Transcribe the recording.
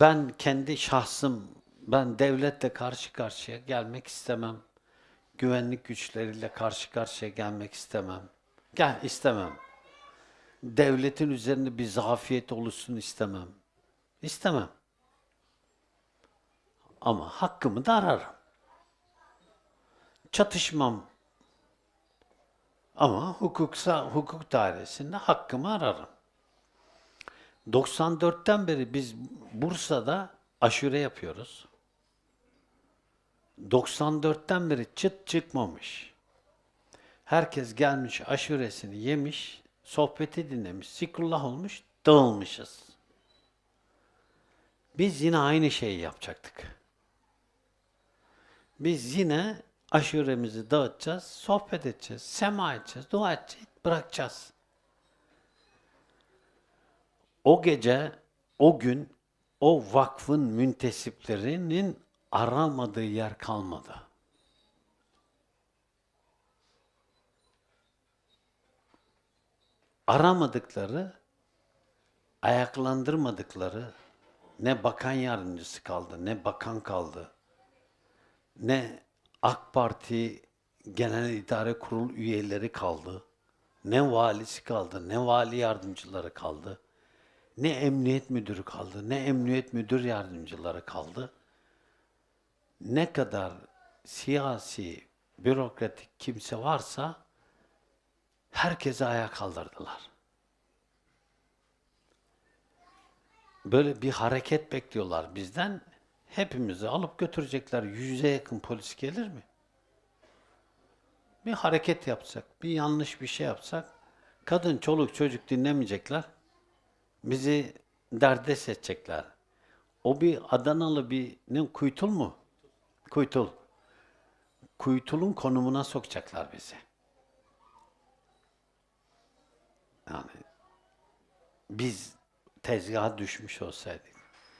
Ben kendi şahsım, ben devletle karşı karşıya gelmek istemem. Güvenlik güçleriyle karşı karşıya gelmek istemem. Gel istemem. Devletin üzerinde bir zafiyet oluşsun istemem. İstemem. Ama hakkımı da ararım. Çatışmam. Ama hukuksa hukuk dairesinde hakkımı ararım. 94'ten beri biz Bursa'da aşure yapıyoruz. 94'ten beri çıt çıkmamış. Herkes gelmiş aşuresini yemiş, sohbeti dinlemiş, zikrullah olmuş, dağılmışız. Biz yine aynı şeyi yapacaktık. Biz yine aşuremizi dağıtacağız, sohbet edeceğiz, sema edeceğiz, dua edeceğiz, bırakacağız. O gece, o gün o vakfın müntesiplerinin aramadığı yer kalmadı. Aramadıkları, ayaklandırmadıkları ne bakan yardımcısı kaldı, ne bakan kaldı, ne AK Parti Genel İdare Kurulu üyeleri kaldı, ne valisi kaldı, ne vali yardımcıları kaldı, ne emniyet müdürü kaldı, ne emniyet müdür yardımcıları kaldı. Ne kadar siyasi, bürokratik kimse varsa herkese ayağa kaldırdılar. Böyle bir hareket bekliyorlar bizden. Hepimizi alıp götürecekler. Yüze yakın polis gelir mi? Bir hareket yapsak, bir yanlış bir şey yapsak, kadın, çoluk, çocuk dinlemeyecekler. Bizi derdest edecekler. O bir Adanalı bir ne kuytul mu? Kuytul. Kuytulun konumuna sokacaklar bizi. Yani biz tezgaha düşmüş olsaydık,